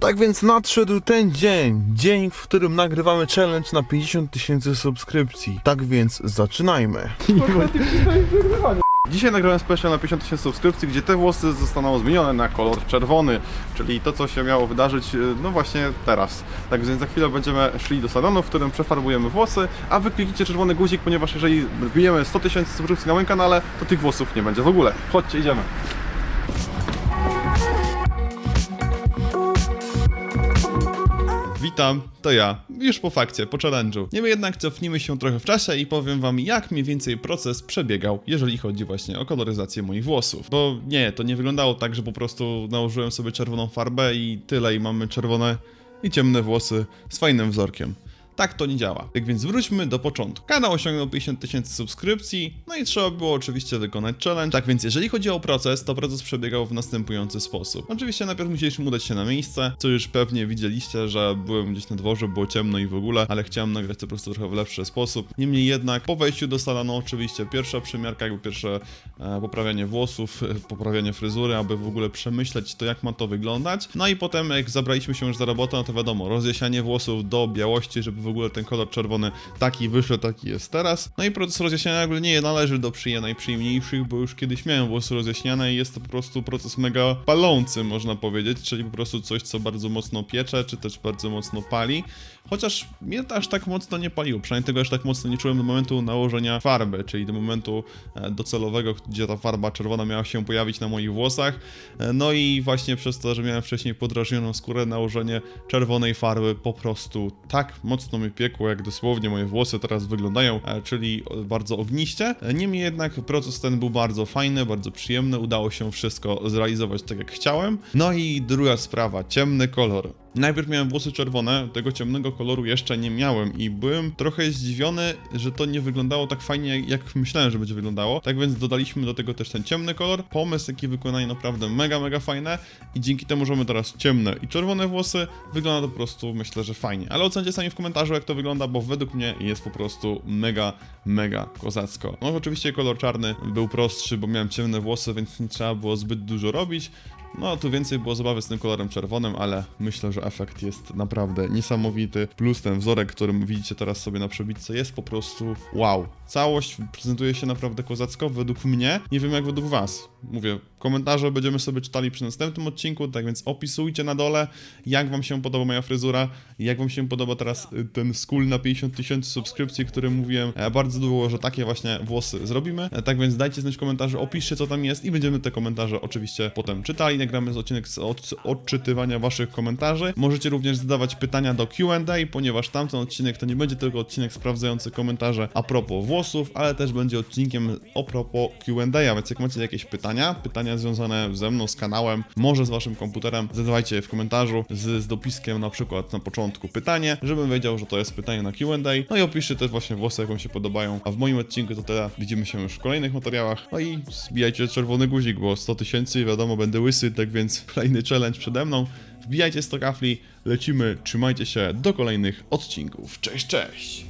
Tak więc nadszedł ten dzień, dzień, w którym nagrywamy challenge na 50 tysięcy subskrypcji. Tak więc zaczynajmy. Dzisiaj nagrałem special na 50 tysięcy subskrypcji, gdzie te włosy zostaną zmienione na kolor czerwony, czyli to, co się miało wydarzyć, y, no właśnie teraz. Tak więc za chwilę będziemy szli do salonu, w którym przefarbujemy włosy, a wy kliknijcie czerwony guzik, ponieważ jeżeli wbijemy 100 tysięcy subskrypcji na moim kanale, to tych włosów nie będzie w ogóle. Chodźcie, idziemy. Witam, to ja, już po fakcie, po challenge'u. Niemniej jednak cofnijmy się trochę w czasie i powiem wam, jak mniej więcej proces przebiegał, jeżeli chodzi właśnie o koloryzację moich włosów. Bo nie, to nie wyglądało tak, że po prostu nałożyłem sobie czerwoną farbę i tyle, i mamy czerwone i ciemne włosy z fajnym wzorkiem. Tak to nie działa. Tak więc wróćmy do początku. Kanał osiągnął 50 tysięcy subskrypcji, no i trzeba było oczywiście wykonać challenge. Tak więc jeżeli chodzi o proces, to proces przebiegał w następujący sposób. Oczywiście najpierw musieliśmy udać się na miejsce, co już pewnie widzieliście, że byłem gdzieś na dworze, było ciemno i w ogóle, ale chciałem nagrać to po prostu trochę w lepszy sposób. Niemniej jednak po wejściu do salonu oczywiście pierwsza przymiarka, jakby pierwsze e, poprawianie włosów, e, poprawianie fryzury, aby w ogóle przemyśleć to, jak ma to wyglądać. No i potem, jak zabraliśmy się już za robotę, no to wiadomo, rozjaśnianie włosów do białości, żeby w ogóle ten kolor czerwony taki wyszedł, taki jest teraz. No i proces rozjaśniania jakby nie należy do przyje najprzyjemniejszych, bo już kiedyś miałem włosy rozjaśniane i jest to po prostu proces mega palący, można powiedzieć, czyli po prostu coś, co bardzo mocno piecze, czy też bardzo mocno pali. Chociaż mnie to aż tak mocno nie paliło, przynajmniej tego aż tak mocno nie czułem do momentu nałożenia farby, czyli do momentu e, docelowego, gdzie ta farba czerwona miała się pojawić na moich włosach. E, No i właśnie przez to, że miałem wcześniej podrażnioną skórę, nałożenie czerwonej farby po prostu tak mocno mi piekło, jak dosłownie moje włosy teraz wyglądają, e, czyli bardzo ogniście. Niemniej jednak proces ten był bardzo fajny, bardzo przyjemny, udało się wszystko zrealizować tak jak chciałem. No i druga sprawa, ciemny kolor. Najpierw miałem włosy czerwone, tego ciemnego koloru jeszcze nie miałem i byłem trochę zdziwiony, że to nie wyglądało tak fajnie, jak myślałem, że będzie wyglądało. Tak więc dodaliśmy do tego też ten ciemny kolor. Pomysł, jaki wykonanie naprawdę mega, mega fajne i dzięki temu, że mamy teraz ciemne i czerwone włosy, wygląda to po prostu myślę, że fajnie. Ale ocencie sami w komentarzu, jak to wygląda, bo według mnie jest po prostu mega, mega kozacko. No oczywiście kolor czarny był prostszy, bo miałem ciemne włosy, więc nie trzeba było zbyt dużo robić. No, tu więcej było zabawy z tym kolorem czerwonym, ale myślę, że efekt jest naprawdę niesamowity. Plus ten wzorek, którym widzicie teraz sobie na przebitce, jest po prostu wow. Całość prezentuje się naprawdę kozacko według mnie. Nie wiem jak według was. Mówię, komentarze będziemy sobie czytali przy następnym odcinku, tak więc opisujcie na dole, jak wam się podoba moja fryzura, jak wam się podoba teraz y, ten skul na 50 tysięcy subskrypcji, który mówiłem. E, Bardzo długo, że takie właśnie włosy zrobimy. E, Tak więc dajcie znać w komentarzu, opiszcie co tam jest i będziemy te komentarze oczywiście potem czytali. Nagramy z odcinek z od, odczytywania waszych komentarzy. Możecie również zadawać pytania do Q&A, ponieważ tamten odcinek to nie będzie tylko odcinek sprawdzający komentarze a propos włosów, ale też będzie odcinkiem a propos Q&A, więc jak macie jakieś pytania, pytania związane ze mną, z kanałem, może z waszym komputerem, zadawajcie je w komentarzu z, z dopiskiem na przykład na początku pytanie, żebym wiedział, że to jest pytanie na Q&A. No i opiszcie też właśnie włosy, jak wam się podobają. A w moim odcinku to tyle. Widzimy się już w kolejnych materiałach. No i zbijajcie czerwony guzik, bo 100 tysięcy, wiadomo, będę łysy, tak więc kolejny challenge przede mną. Wbijajcie 100 kafli, lecimy, trzymajcie się, do kolejnych odcinków. Cześć, cześć!